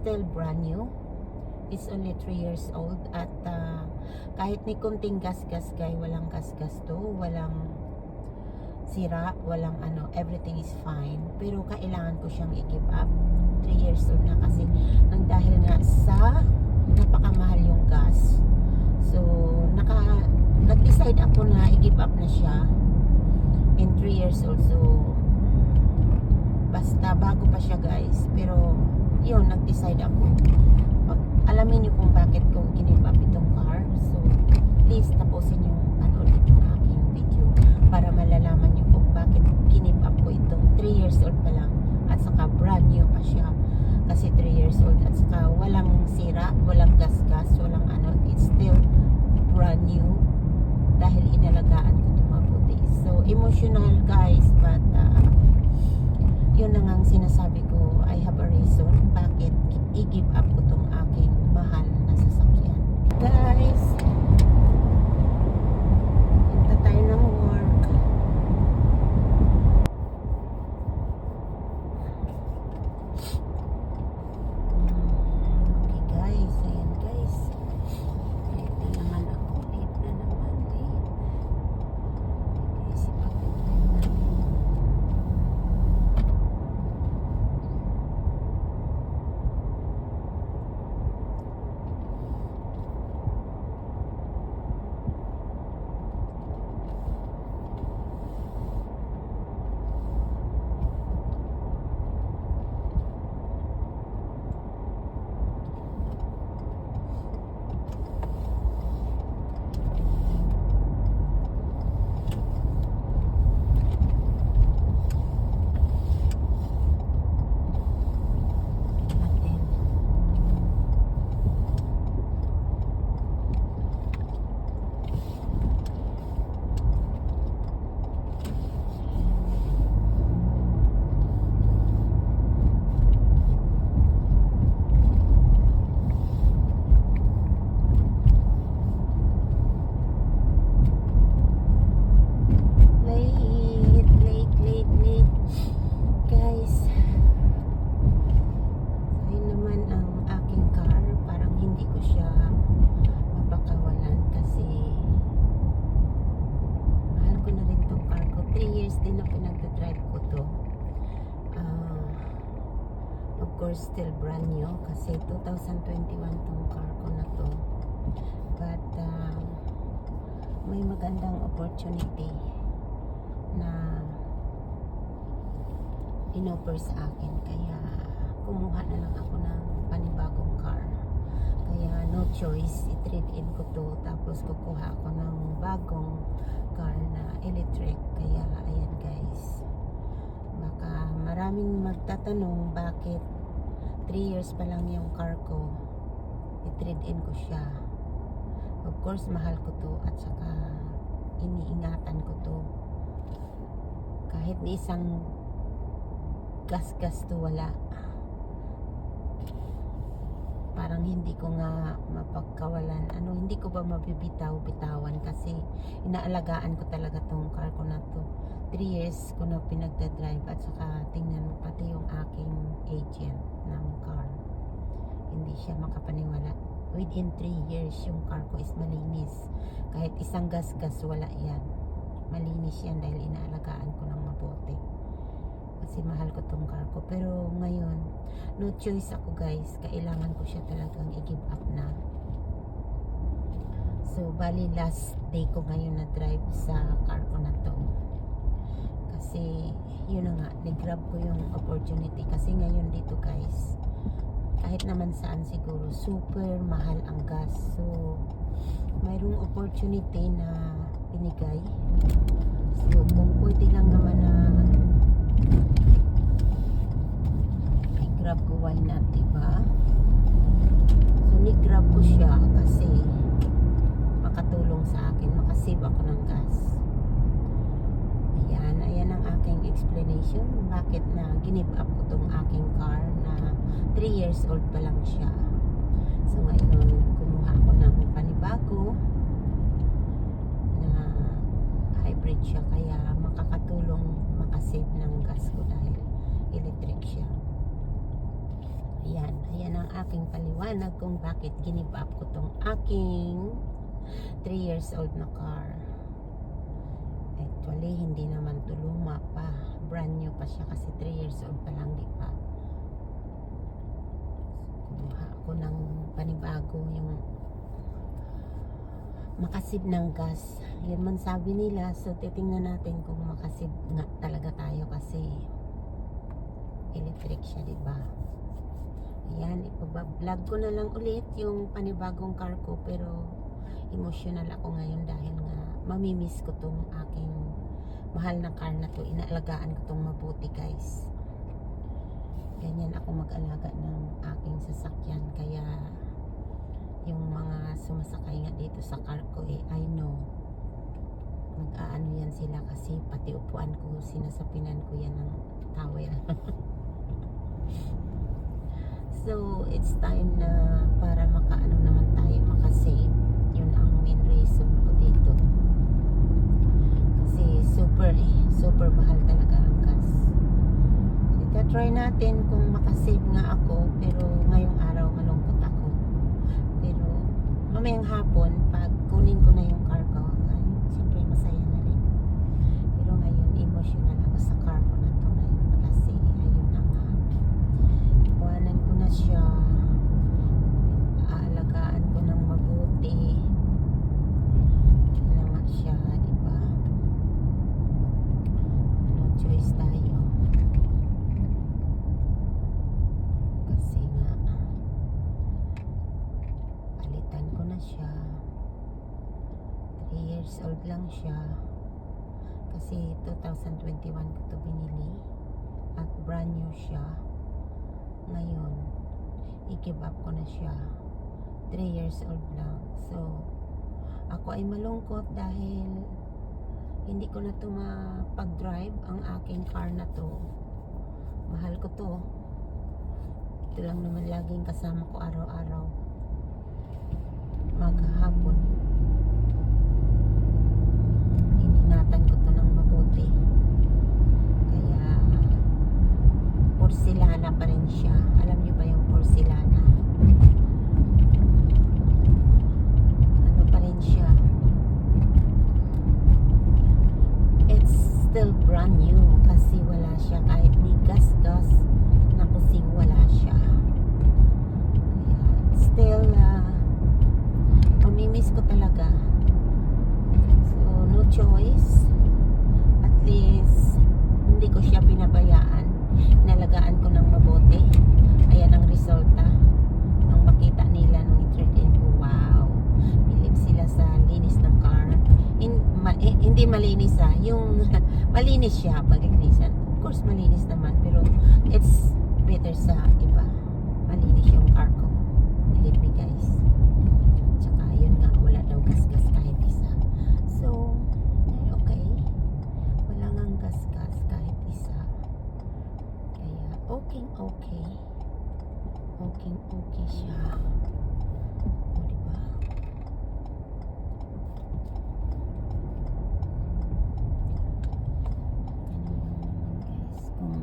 still brand new. It's only 3 years old. At uh, kahit ni kunting gas-gas guy, walang gas-gas to. Walang sira, walang ano, everything is fine. Pero kailangan ko siyang i-give up. 3 years old na kasi nang dahil nga sa napakamahal yung gas. So, naka, nag-decide ako na i-give up na siya in 3 years old. So, basta bago pa siya guys. Pero, yun, nag-decide ako. Pag, alamin niyo kung bakit ko up itong car. So, please tapusin yung panood yung aking video para malalaman niyo kung bakit up ko itong 3 years old pa lang at saka brand new pa siya kasi 3 years old at saka walang sira, walang gas-gas, walang ano, it's still brand new dahil inalagaan ko ito mabuti. So, emotional guys, but uh, yun na nga ang sinasabi ko, I have a reason bakit i-give up ko tong aking mahal na sasakyan. Guys, punta tayo ng work. Okay guys, ayan guys. Late na naman ako. Late na naman. Late. Guys, ipagod na. natin. Late, late, late, late. Guys, ayun naman ang aking car. Parang hindi ko siya mapakawalan kasi mahal ko na rin tong car ko. 3 years din na pinagdadrive ko to. Ah, of course, still brand new kasi 2021 tong car ko na to. But, ah, may magandang opportunity na inoffer sa akin kaya kumuha na lang ako ng panibagong car choice i-trade in ko to tapos kukuha ako ng bagong car na electric. Kaya ayan guys. Baka maraming magtatanong bakit 3 years pa lang yung car ko. I-trade in ko siya. Of course mahal ko to at saka iniingatan ko to. Kahit isang gas-gas to wala. Parang hindi ko nga mapagkawalan. Ano, hindi ko ba mabibitaw-bitawan kasi inaalagaan ko talaga tong car ko na to. 3 years ko na pinagdadrive at saka tingnan mo pati yung aking agent ng car. Hindi siya makapaniwala. Within 3 years, yung car ko is malinis. Kahit isang gas-gas, wala yan. Malinis yan dahil inaalagaan ko ng mabuti kasi mahal ko tong car ko. Pero ngayon no choice ako guys. Kailangan ko siya talagang i-give up na. So bali last day ko ngayon na drive sa car ko na to. Kasi yun na nga nag-grab ko yung opportunity. Kasi ngayon dito guys kahit naman saan siguro super mahal ang gas. So mayroong opportunity na binigay. So kung pwede lang naman na i-grab ko why not diba? So ni-grab ko siya kasi makatulong sa akin makasave ako ng gas. Ayan ayan ang aking explanation bakit na give up ko tong aking car na 3 years old pa lang siya. So ngayon kumuha ako ng panibago hybrid siya kaya makakatulong makasave ng gas ko dahil electric siya. Ayan, ayan ang aking paliwanag kung bakit give up ko tong aking 3 years old na car. Actually, hindi naman to luma pa. Brand new pa siya kasi 3 years old pa lang, di pa. Kumuha ako ng panibago yung makasib ng gas. Yun man sabi nila. So, titingnan natin kung makasib nga talaga tayo kasi electric siya, di ba? Ayan, ipablog ko na lang ulit yung panibagong car ko pero emotional ako ngayon dahil nga mamimiss ko tong aking mahal na car na to. Inaalagaan ko tong mabuti guys. Ganyan ako mag-alaga ng aking sasakyan kaya yung mga sumasakay nga dito sa car ko eh, I know. Nag-aano yan sila kasi pati upuan ko sinasapinan ko yan ng towel. So it's time na para makaano naman tayo makasave yun ang main reason ko dito kasi super eh super mahal talaga ang gas so try natin kung makasave nga ako pero ngayong araw malungkot ako pero mamayang hapon pag kunin ko na yung car ko ay, siyempre masaya na rin pero ngayon emotional ako sa car ko na to ngayon kasi ayun na nga iwanan ko na siya aalagaan ko ng mabuti yun na nga siya di ba no choice tayo kasi nga palitan ko na siya 3 years old lang siya kasi 2021 ko to binili. At brand new siya. Ngayon i-give up ko na siya. 3 years old lang. So ako ay malungkot dahil hindi ko na to mapag-drive. Ang aking car na to mahal ko to. Ito lang naman laging kasama ko araw-araw. Maghapon iningatan ko to ng mabuti kaya porcelana pa rin siya alam niyo ba yung porcelana ano pa rin siya it's still brand new kasi wala siya kahit ni gas-gas na kusing wala siya kaya still uh, mamimiss ko talaga. So no choice. At least hindi ko siya pinabayaan. Inalagaan ko ng mabuti. Ayan ang resulta nung makita nila nung entertain ko wow. Bilib sila sa linis ng car. In, ma, eh, hindi malinis ah. Yung malinis siya pag linisan of course malinis naman pero it's better sa iba. Malinis yung car ko. Believe me guys tsaka yun nga wala daw gas-gas kahit isa. So eh, okay. Wala ngang gas-gas kahit isa. Kaya okay okay okay okay siya o diba ganun lang naman guys kung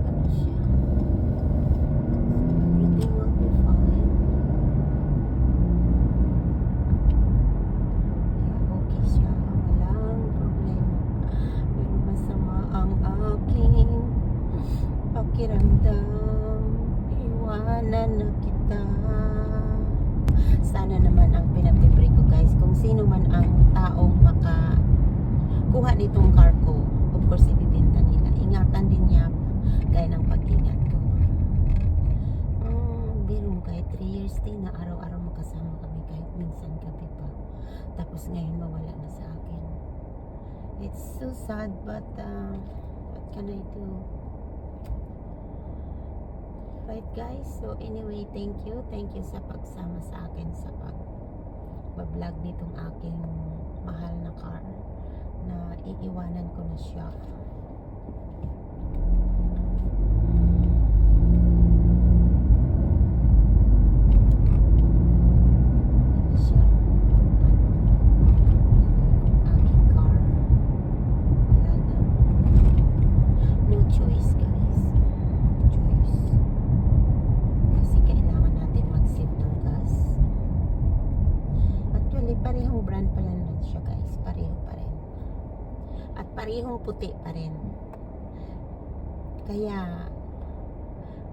ano siya everything will be fine kaya okay siya walang problema pero masama ang aking pakiramdam iwanan na kita. Sana naman ang pinapipray ko guys kung sino man ang taong maka kuha nitong car ko of course ibibenta nila. Ingatan din niya gaya ng pag-ingat ko. Mm, biro mo kahit 3 years din na araw-araw magkasama kami kahit minsan gabi pa. Tapos ngayon mawala na sa akin. It's so sad but uh, what can I do right guys. So anyway thank you. Thank you sa pagsama sa akin sa pag vlog nitong aking mahal na car na iiwanan ko na siya parehong puti pa rin. Kaya,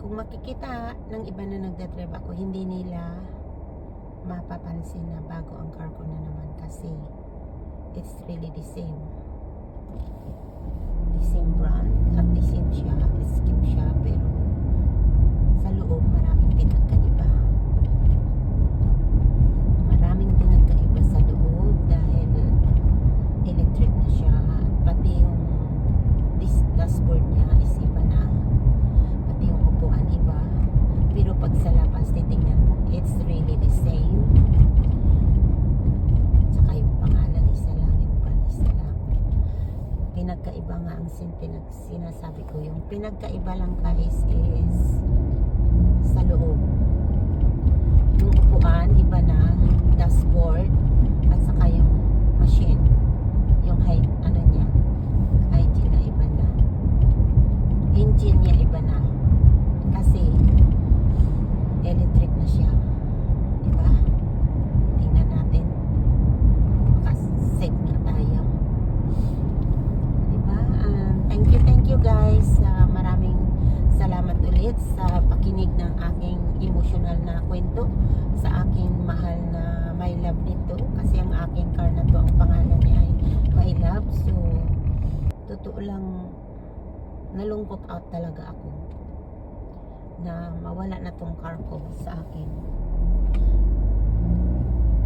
kung makikita ng iba na nagdadrive ako, hindi nila mapapansin na bago ang car ko na naman kasi it's really the same. The same brand at the same siya, skip siya, pero sa loob maraming pinagkaiba. Maraming pinagkaiba sa loob dahil electric na siya. Pati yung dis- dashboard niya is iba na. Pati yung upuan iba. Pero pag sa labas, titingnan mo, it's really the same. Tsaka yung pangalan isa lang, yung brand isa lang. Pinagkaiba sin pinag sinasabi ko. Yung pinagkaiba lang guys is sa loob. Yung upuan, iba na. Dashboard. At saka yung machine. Yung height, ano niya. Hygiene na iba na. Engine niya iba na. Kasi, electric na siya. Diba? Tingnan natin. Makasave nga tayo. Diba? Um, thank you, thank you guys. Ah, maraming salamat ulit sa pakinig ng aking emotional na kwento sa aking mahal na My Love nito. Kasi ang aking car na to, ang pangalan niya ay My Love. So, totoo lang, nalungkot out talaga ako na mawala na tong car ko sa akin.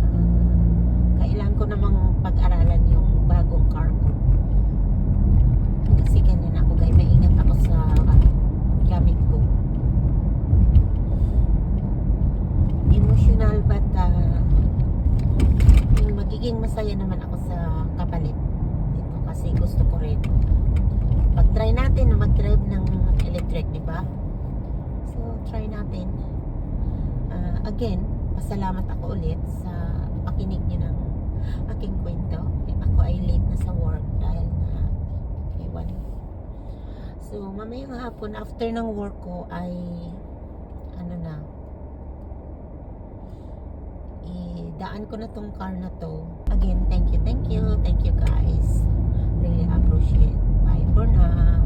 Ah, kailangan ko namang pag-aralan yung bagong car ko. Kasi ganyan ako guys, maingat ako sa gamit ko. Emotional but ah, yung magiging masaya naman ako sa kapalit. Ito kasi gusto ko rin. Pag-try natin na mag-drive ng electric, di ba? So, try natin. Ah, again, pasalamat ako ulit sa pakinig niyo ng aking kwento. Ako ay late na sa work dahil na iwan. So, mamayang hapon, after ng work ko ay ano na idaan ko na tong car na to. Again, thank you, thank you, thank you guys. Really appreciate. Bye for now.